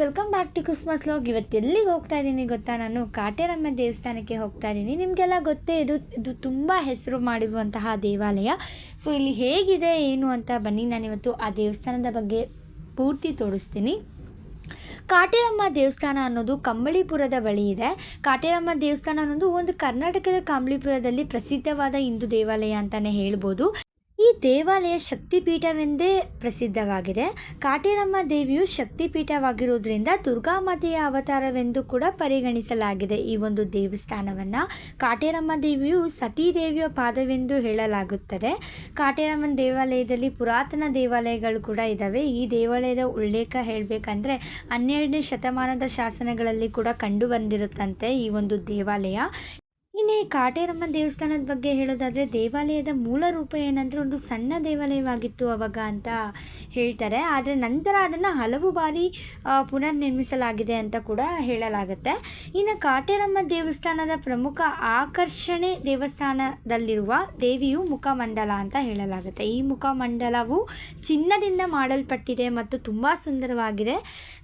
Welcome back to Christmas log ಇವತ್ತು ಎಲ್ಲಿಗೆ ಹೋಗ್ತಾ ಇದ್ದೀನಿ ಗೊತ್ತಾ? ನಾನು ಕಾಟೇರಮ್ಮ ದೇವಸ್ಥಾನಕ್ಕೆ ಹೋಗ್ತಾ ಇದ್ದೀನಿ. ನಿಮಗೆಲ್ಲ ಗೊತ್ತೇ, ಇದು ಇದು ತುಂಬ ಹೆಸರು ಮಾಡಿರುವಂತಹ ದೇವಾಲಯ. ಸೊ ಇಲ್ಲಿ ಹೇಗಿದೆ, ಏನು ಅಂತ ಬನ್ನಿ. ನಾನಿವತ್ತು ಆ ದೇವಸ್ಥಾನದ ಬಗ್ಗೆ ಪೂರ್ತಿ ತೋರಿಸ್ತೀನಿ. ಕಾಟೇರಮ್ಮ ದೇವಸ್ಥಾನ ಅನ್ನೋದು ಕಂಬಳಿಪುರದ ಬಳಿ ಇದೆ. ಕಾಟೇರಮ್ಮ ದೇವಸ್ಥಾನ ಅನ್ನೋದು ಒಂದು ಕರ್ನಾಟಕದ ಕಂಬಳಿಪುರದಲ್ಲಿ ಪ್ರಸಿದ್ಧವಾದ ಹಿಂದೂ ದೇವಾಲಯ ಅಂತಲೇ ಹೇಳ್ಬೋದು. ದೇವಾಲಯ ಶಕ್ತಿಪೀಠವೆಂದೇ ಪ್ರಸಿದ್ಧವಾಗಿದೆ. ಕಾಟೇರಮ್ಮ ದೇವಿಯು ಶಕ್ತಿಪೀಠವಾಗಿರುವುದರಿಂದ ದುರ್ಗಾಮಾತೆಯ ಅವತಾರವೆಂದು ಕೂಡ ಪರಿಗಣಿಸಲಾಗಿದೆ ಈ ಒಂದು ದೇವಸ್ಥಾನವನ್ನು. ಕಾಟೇರಮ್ಮ ದೇವಿಯು ಸತೀ ದೇವಿಯ ಪಾದವೆಂದು ಹೇಳಲಾಗುತ್ತದೆ. ಕಾಟೇರಮ್ಮನ ದೇವಾಲಯದಲ್ಲಿ ಪುರಾತನ ದೇವಾಲಯಗಳು ಕೂಡ ಇದ್ದಾವೆ ಈ ದೇವಾಲಯದ ಉಲ್ಲೇಖ ಹೇಳಬೇಕಂದ್ರೆ ಹನ್ನೆರಡನೇ ಶತಮಾನದ ಶಾಸನಗಳಲ್ಲಿ ಕೂಡ ಕಂಡು ಬಂದಿರುತ್ತಂತೆ ಈ ಒಂದು ದೇವಾಲಯ. ಇನ್ನು ಕಾಟೇರಮ್ಮ ದೇವಸ್ಥಾನದ ಬಗ್ಗೆ ಹೇಳೋದಾದರೆ ದೇವಾಲಯದ ಮೂಲ ರೂಪ ಏನಂದರೆ ಒಂದು ಸಣ್ಣ ದೇವಾಲಯವಾಗಿತ್ತು ಅವಾಗ ಅಂತ ಹೇಳ್ತಾರೆ. ಆದರೆ ನಂತರ ಅದನ್ನು ಹಲವು ಬಾರಿ ಪುನರ್ ನಿರ್ಮಿಸಲಾಗಿದೆ ಅಂತ ಕೂಡ ಹೇಳಲಾಗುತ್ತೆ. ಇನ್ನು ಕಾಟೇರಮ್ಮ ದೇವಸ್ಥಾನದ ಪ್ರಮುಖ ಆಕರ್ಷಣೆ ದೇವಸ್ಥಾನದಲ್ಲಿರುವ ದೇವಿಯು ಮುಖಮಂಡಲ ಅಂತ ಹೇಳಲಾಗುತ್ತೆ. ಈ ಮುಖಮಂಡಲವು ಚಿನ್ನದಿಂದ ಮಾಡಲ್ಪಟ್ಟಿದೆ ಮತ್ತು ತುಂಬ ಸುಂದರವಾಗಿದೆ.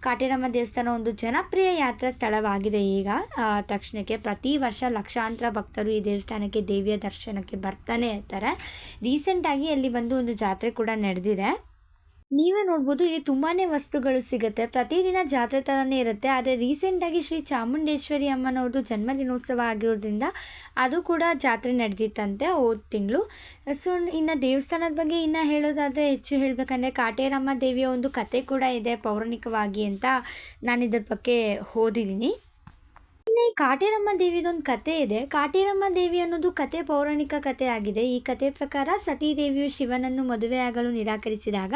ಕಾಟೇರಮ್ಮ ದೇವಸ್ಥಾನ ಒಂದು ಜನಪ್ರಿಯ ಯಾತ್ರಾ ಸ್ಥಳವಾಗಿದೆ ಈಗ. ತಕ್ಷಣಕ್ಕೆ ಪ್ರತಿ ವರ್ಷ ಲಕ್ಷಾಂತರ ಭಕ್ತರು ಈ ದೇವಸ್ಥಾನಕ್ಕೆ ದೇವಿಯ ದರ್ಶನಕ್ಕೆ ಬರ್ತಾನೆ ಇರ್ತಾರೆ. ರೀಸೆಂಟಾಗಿ ಅಲ್ಲಿ ಬಂದು ಒಂದು ಜಾತ್ರೆ ಕೂಡ ನಡೆದಿದೆ. ನೀವೇ ನೋಡ್ಬೋದು ಇಲ್ಲಿ ತುಂಬಾ ವಸ್ತುಗಳು ಸಿಗುತ್ತೆ. ಪ್ರತಿದಿನ ಜಾತ್ರೆ ಥರನೇ ಇರುತ್ತೆ. ಆದರೆ ರೀಸೆಂಟಾಗಿ ಶ್ರೀ ಚಾಮುಂಡೇಶ್ವರಿ ಅಮ್ಮನವ್ರದ್ದು ಜನ್ಮದಿನೋತ್ಸವ ಆಗಿರೋದ್ರಿಂದ ಅದು ಕೂಡ ಜಾತ್ರೆ ನಡೆದಿತ್ತಂತೆ ಹೋದ ತಿಂಗಳು. ಸೊ ಇನ್ನು ದೇವಸ್ಥಾನದ ಬಗ್ಗೆ ಇನ್ನು ಹೇಳೋದಾದರೆ ಹೆಚ್ಚು ಹೇಳಬೇಕಂದ್ರೆ ಕಾಟೇರಮ್ಮ ದೇವಿಯ ಒಂದು ಕತೆ ಕೂಡ ಇದೆ ಪೌರಾಣಿಕವಾಗಿ ಅಂತ ನಾನು ಇದ್ರ ಬಗ್ಗೆ ಓದಿದ್ದೀನಿ ಇನ್ನು ಈ ಕಾಟೇರಮ್ಮ ದೇವಿದೊಂದು ಕತೆ ಇದೆ. ಕಾಟೇರಮ್ಮ ದೇವಿ ಅನ್ನೋದು ಕತೆ ಪೌರಾಣಿಕ ಕತೆ ಆಗಿದೆ. ಈ ಕತೆ ಪ್ರಕಾರ ಸತೀದೇವಿಯು ಶಿವನನ್ನು ಮದುವೆಯಾಗಲು ನಿರಾಕರಿಸಿದಾಗ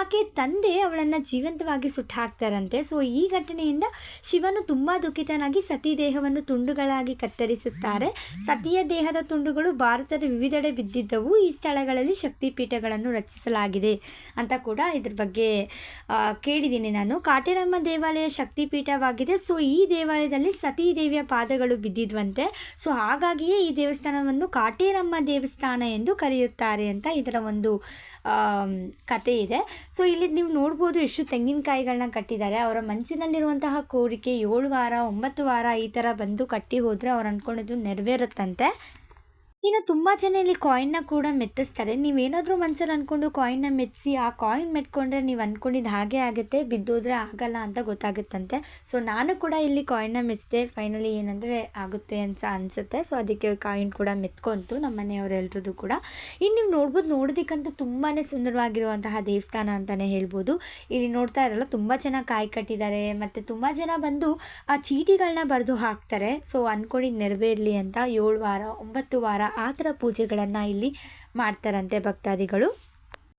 ಆಕೆ ತಂದೆ ಅವಳನ್ನು ಜೀವಂತವಾಗಿ ಸುಟ್ಟು ಹಾಕ್ತಾರಂತೆ ಸೊ, ಈ ಘಟನೆಯಿಂದ ಶಿವನು ತುಂಬ ದುಃಖಿತನಾಗಿ ಸತಿ ದೇಹವನ್ನು ತುಂಡುಗಳಾಗಿ ಕತ್ತರಿಸುತ್ತಾರೆ. ಸತಿಯ ದೇಹದ ತುಂಡುಗಳು ಭಾರತದ ವಿವಿಧೆಡೆ ಬಿದ್ದಿದ್ದವು. ಈ ಸ್ಥಳಗಳಲ್ಲಿ ಶಕ್ತಿಪೀಠಗಳನ್ನು ರಚಿಸಲಾಗಿದೆ ಅಂತ ಕೂಡ ಇದ್ರ ಬಗ್ಗೆ ಕೇಳಿದ್ದೀನಿ ನಾನು. ಕಾಟೇರಮ್ಮ ದೇವಾಲಯ ಶಕ್ತಿಪೀಠವಾಗಿದೆ. ಸೊ, ಈ ದೇವಾಲಯದಲ್ಲಿ ಸತೀ ದೇವಿಯ ಪಾದಗಳು ಬಿದ್ದಿದ್ವಂತೆ. ಸೊ ಹಾಗಾಗಿಯೇ ಈ ದೇವಸ್ಥಾನವನ್ನು ಕಾಟೇರಮ್ಮ ದೇವಸ್ಥಾನ ಎಂದು ಕರೆಯುತ್ತಾರೆ ಅಂತ ಇದರ ಒಂದು ಕತೆ ಇದೆ. ಸೊ ಇಲ್ಲಿ ನೀವು ನೋಡ್ಬೋದು ಎಷ್ಟು ತೆಂಗಿನಕಾಯಿಗಳನ್ನ ಕಟ್ಟಿದ್ದಾರೆ. ಅವರ ಮನಸ್ಸಿನಲ್ಲಿರುವಂತಹ ಕೋರಿಕೆ ಏಳು ವಾರ, ಒಂಬತ್ತು ವಾರ ಈ ಥರ ಬಂದು ಕಟ್ಟಿ ಹೋದರೆ ಅವ್ರು ಅಂದ್ಕೊಂಡಿದ್ದು ನೆರವೇರುತ್ತಂತೆ. ಇನ್ನು ತುಂಬ ಜನ ಇಲ್ಲಿ ಕಾಯಿನ್ನ ಕೂಡ ಮೆತ್ತಿಸ್ತಾರೆ. ನೀವೇನಾದರೂ ಮನ್ಸಲ್ಲಿ ಅಂದ್ಕೊಂಡು ಕಾಯಿನ್ನ ಮೆತ್ತಿಸಿ ಆ ಕಾಯಿನ್ ಮೆತ್ಕೊಂಡ್ರೆ ನೀವು ಅಂದ್ಕೊಂಡಿದ್ದು ಹಾಗೆ ಆಗುತ್ತೆ, ಬಿದ್ದೋದ್ರೆ ಆಗಲ್ಲ ಅಂತ ಗೊತ್ತಾಗುತ್ತಂತೆ. ಸೊ ನಾನು ಕೂಡ ಇಲ್ಲಿ ಕಾಯಿನ್ನ ಮೆತ್ತಿದೆ ಫೈನಲಿ ಏನಂದರೆ ಆಗುತ್ತೆ ಅಂತ ಅನಿಸುತ್ತೆ. ಸೊ ಅದಕ್ಕೆ ಕಾಯಿನ್ ಕೂಡ ಮೆತ್ಕೊಂತು ನಮ್ಮ ಮನೆಯವರೆಲ್ಲರದ್ದು ಕೂಡ. ಇನ್ನು ನೀವು ನೋಡ್ಬೋದು, ನೋಡೋದಕ್ಕಂತೂ ತುಂಬಾ ಸುಂದರವಾಗಿರುವಂತಹ ದೇವಸ್ಥಾನ ಅಂತಲೇ ಹೇಳ್ಬೋದು. ಇಲ್ಲಿ ನೋಡ್ತಾ ಇರಲ್ಲ, ತುಂಬ ಚೆನ್ನಾಗಿ ಕಾಯಿ ಕಟ್ಟಿದ್ದಾರೆ. ಮತ್ತು ತುಂಬ ಜನ ಬಂದು ಆ ಚೀಟಿಗಳನ್ನ ಬರೆದು ಹಾಕ್ತಾರೆ. ಸೊ ಅಂದ್ಕೊಂಡಿದ್ದು ನೆರವೇರಲಿ ಅಂತ ಏಳು ವಾರ, ಒಂಬತ್ತು ವಾರ ಆ ಥರ ಪೂಜೆಗಳನ್ನು ಇಲ್ಲಿ ಮಾಡ್ತಾರಂತೆ ಭಕ್ತಾದಿಗಳು.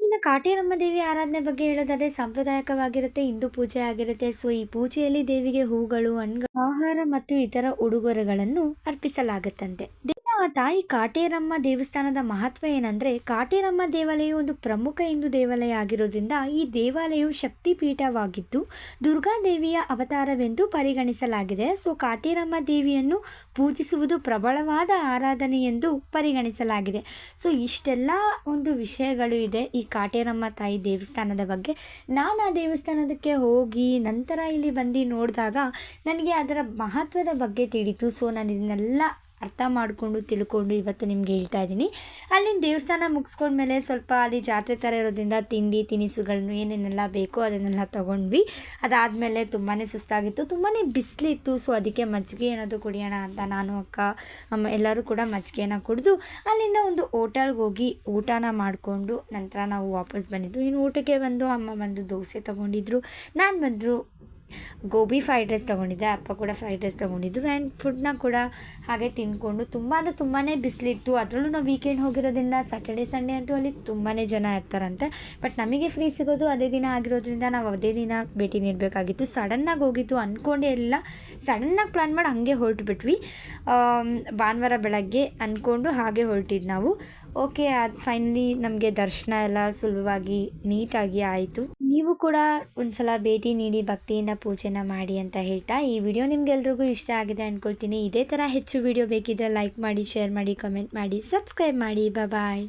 ಇನ್ನು ಕಾಟೇರಮ್ಮ ದೇವಿ ಆರಾಧನೆ ಬಗ್ಗೆ ಹೇಳೋದಾದರೆ ಸಾಂಪ್ರದಾಯಿಕವಾಗಿರುತ್ತೆ, ಹಿಂದೂ ಪೂಜೆ ಆಗಿರುತ್ತೆ. ಸೊ ಈ ಪೂಜೆಯಲ್ಲಿ ದೇವಿಗೆ ಹೂಗಳು, ಹಣ್ಣುಗಳು, ಆಹಾರ ಮತ್ತು ಇತರ ಉಡುಗೊರೆಗಳನ್ನು ಅರ್ಪಿಸಲಾಗುತ್ತಂತೆ. ತಾಯಿ ಕಾಟೇರಮ್ಮ ದೇವಸ್ಥಾನದ ಮಹತ್ವ ಏನಂದ್ರೆ ಕಾಟೇರಮ್ಮ ದೇವಾಲಯವು ಒಂದು ಪ್ರಮುಖ ಹಿಂದೂ ದೇವಾಲಯ ಆಗಿರೋದ್ರಿಂದ ಈ ದೇವಾಲಯವು ಶಕ್ತಿಪೀಠವಾಗಿದ್ದು ದುರ್ಗಾದೇವಿಯ ಅವತಾರವೆಂದು ಪರಿಗಣಿಸಲಾಗಿದೆ. ಸೊ, ಕಾಟೇರಮ್ಮ ದೇವಿಯನ್ನು ಪೂಜಿಸುವುದು ಪ್ರಬಲವಾದ ಆರಾಧನೆ ಎಂದು ಪರಿಗಣಿಸಲಾಗಿದೆ. ಸೊ, ಇಷ್ಟೆಲ್ಲ ಒಂದು ವಿಷಯಗಳು ಇದೆ ಈ ಕಾಟೇರಮ್ಮ ತಾಯಿ ದೇವಸ್ಥಾನದ ಬಗ್ಗೆ. ನಾನು ಆ ದೇವಸ್ಥಾನದಕ್ಕೆ ಹೋಗಿ ನಂತರ ಇಲ್ಲಿ ಬಂದು ನೋಡಿದಾಗ ನನಗೆ ಅದರ ಮಹತ್ವದ ಬಗ್ಗೆ ತಿಳಿತು. ಸೊ, ನಾನು ಇದನ್ನೆಲ್ಲ ಅರ್ಥ ಮಾಡಿಕೊಂಡು ತಿಳ್ಕೊಂಡು ಇವತ್ತು ನಿಮ್ಗೆ ಹೇಳ್ತಾ ಇದ್ದೀನಿ. ಅಲ್ಲಿನ ದೇವಸ್ಥಾನ ಮುಗಿಸ್ಕೊಂಡ್ಮೇಲೆ ಸ್ವಲ್ಪ ಅಲ್ಲಿ ಜಾತ್ರೆ ಥರ ಇರೋದ್ರಿಂದ ತಿಂಡಿ ತಿನಿಸುಗಳನ್ನು ಏನೇನೆಲ್ಲ ಬೇಕೋ ಅದನ್ನೆಲ್ಲ ತೊಗೊಂಡ್ವಿ. ಅದಾದಮೇಲೆ ತುಂಬಾ ಸುಸ್ತಾಗಿತ್ತು. ತುಂಬಾ ಬಿಸಿಲಿತ್ತು. ಸೊ ಅದಕ್ಕೆ ಮಜ್ಜಿಗೆ ಏನಾದರೂ ಕುಡಿಯೋಣ ಅಂತ ನಾನು, ಅಕ್ಕ ಎಲ್ಲರೂ ಕೂಡ ಮಜ್ಜಿಗೆನ ಕುಡಿದು ಅಲ್ಲಿಂದ ಒಂದು ಹೋಟೆಲ್ಗೆ ಹೋಗಿ ಊಟನ ಮಾಡಿಕೊಂಡು ನಂತರ ನಾವು ವಾಪಸ್ ಬಂದಿದ್ದು ಇನ್ನು ಊಟಕ್ಕೆ ಬಂದು ಅಮ್ಮ ಬಂದು ದೋಸೆ ತೊಗೊಂಡಿದ್ರು. ನಾನು ಬಂದು ಗೋಬಿ ಫ್ರೈಡ್ ರೈಸ್ ತೊಗೊಂಡಿದ್ದೆ, ಅಪ್ಪ ಕೂಡ ಫ್ರೈಡ್ ರೈಸ್ ತೊಗೊಂಡಿದ್ರು. ಆ್ಯಂಡ್ ಫುಡ್ನ ಕೂಡ ಹಾಗೆ ತಿಂದ್ಕೊಂಡು ತುಂಬ ಅಂದರೆ ತುಂಬಾ ಬಿಸಿಲಿತ್ತು. ಅದರಲ್ಲೂ ನಾವು ವೀಕೆಂಡ್ ಹೋಗಿರೋದ್ರಿಂದ ಸ್ಯಾಟರ್ಡೆ ಸಂಡೇ ಅಂತೂ ಅಲ್ಲಿ ತುಂಬಾ ಜನ ಇರ್ತಾರಂತೆ. ಬಟ್ ನಮಗೆ ಫ್ರೀ ಸಿಗೋದು ಅದೇ ದಿನ ಆಗಿರೋದ್ರಿಂದ ನಾವು ಅದೇ ದಿನ ಭೇಟಿ ನೀಡಬೇಕಾಗಿತ್ತು. ಸಡನ್ನಾಗಿ ಹೋಗಿತ್ತು ಅಂದ್ಕೊಂಡೇ ಇಲ್ಲ. ಸಡನ್ನಾಗಿ ಪ್ಲ್ಯಾನ್ ಮಾಡಿ ಹಾಗೆ ಹೊರಟುಬಿಟ್ವಿ. ಭಾನುವಾರ ಬೆಳಗ್ಗೆ ಅಂದ್ಕೊಂಡು ಹಾಗೆ ಹೊರಟಿದ್ದು ನಾವು. ಓಕೆ ಅದು ಫೈನಲಿ ನಮಗೆ ದರ್ಶನ ಎಲ್ಲ ಸುಲಭವಾಗಿ ನೀಟಾಗಿ ಆಯಿತು. ನೀವು ಕೂಡ ಒಂದ್ಸಲ ಭೇಟಿ ನೀಡಿ ಭಕ್ತಿಯಿಂದ ಪೂಜೆನ ಮಾಡಿ ಅಂತ ಹೇಳ್ತಾ ಈ ವಿಡಿಯೋ ನಿಮ್ಗೆಲ್ರಿಗೂ ಇಷ್ಟ ಆಗಿದೆ ಅಂದ್ಕೊಳ್ತೀನಿ ಇದೇ ಥರ ಹೆಚ್ಚು ವಿಡಿಯೋ ಬೇಕಿದ್ದರೆ ಲೈಕ್ ಮಾಡಿ ಶೇರ್ ಮಾಡಿ ಕಮೆಂಟ್ ಮಾಡಿ ಸಬ್ಸ್ಕ್ರೈಬ್ ಮಾಡಿ. ಬಾಯ್